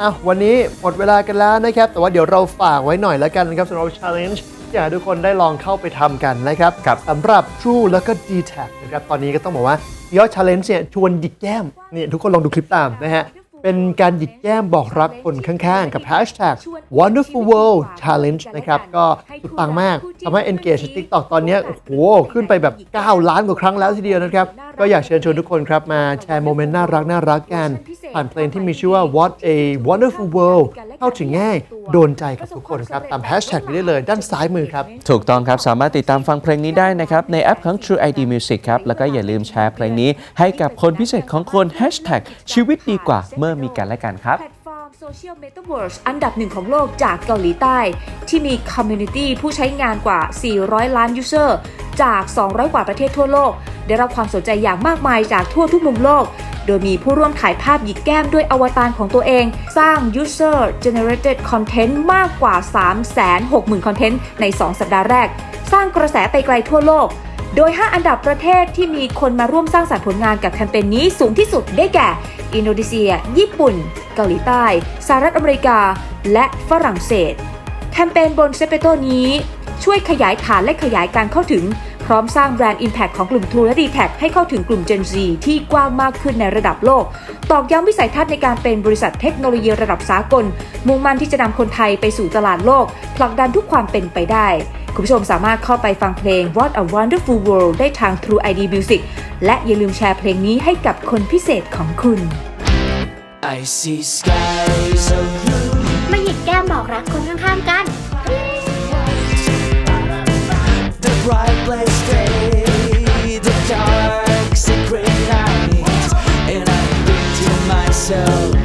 อะวันนี้หมดเวลากันแล้วนะครับ แต่ว่าเดี๋ยวเราฝากไว้หน่อยแล้วกันนะครับสำหรับ challenge ที่อยากให้ทุกคนได้ลองเข้าไปทำกันนะครับครับ สำหรับ True แล้วก็ d t a c นะครับตอนนี้ก็ต้องบอกว่ายอด challenge เนี่ยชวนหยิกแก้มนี่ทุกคนลองดูคลิปตามนะฮะเป็นการหยิกแก้มบอกรักคนข้างๆ กับ hashtag wonderful world challenge นะครับก็สุดปังมากทำให้ engage ใน TikTok ตอนเนี้ยโอ้โหขึ้นไปแบบ 9 ล้านกว่าครั้งแล้วทีเดียวนะครับ ก็อยากเชิญชวนทุกคนครับมาแชร์โมเมนต์น่ารักน่ารักกัน ผ่านเพลงที่มีชื่อว่า what a wonderful world เข้าถึงง่าย โดนใจกับทุกคนครับ ตาม hashtag นี้ได้เลยด้านซ้ายมือครับ ถูกต้องครับ สามารถติดตามฟังเพลงนี้ได้นะครับ ในแอปของ True ID Music ครับ แล้วก็อย่าลืมแชร์เพลงนี้ให้กับคนพิเศษของคน Hashtag ชีวิตดีกว่าเมื่อมีกันและกันครับแพลตฟอร์มโซเชียลเมตาเวิร์สอันดับหนึ่งของโลกจากเกาหลีใต้ ที่มีคอมมูนิตี้ผู้ใช้งานกว่า 400 ล้านยูเซอร์ จาก 200 กว่าประเทศทั่วโลก ได้รับความสนใจอย่างมากมายจากทั่วทุกมุมโลก โดยมีผู้ร่วมถ่ายภาพหยิกแก้มด้วยอวตารของตัวเอง สร้าง user generated content มากกว่า 360,000 คอนเทนต์ใน 2 สัปดาห์แรก สร้างกระแสไปไกลทั่วโลก โดย 5 อันดับประเทศที่มีคนมาร่วมสร้างสรรค์ผลงานกับแคมเปญนี้สูงที่สุดได้แก่ อินโดนีเซีย ญี่ปุ่น เกาหลีใต้สหรัฐอเมริกา และฝรั่งเศส แคมเปญบนเซเปโตนี้ช่วยขยายฐานและขยายการเข้าถึง ร้อมสร้างแบรนด์ Impact ของกลุ่ม True และ d t แทให้เข้าถึงกลุ่ม Gen Z ที่กว้างมากขึ้นในระดับโลก ตอกย้ำวิสัยทัศน์ในการเป็นบริษัทเทคโนโลยีระดับสากล มุ่งมั่นที่จะนำคนไทยไปสู่ตลาดโลกผลักดันทุกความเป็นไปได้ คุณผู้ชมสามารถเข้าไปฟังเพลง What a Wonderful World ได้ทาง True ID Music และอย่าลืมแชร์เพลงนี้ให้กับคนพิเศษของคุณ I see skies of blue มาหยิกแก้มบอกรักคนข้างๆ myself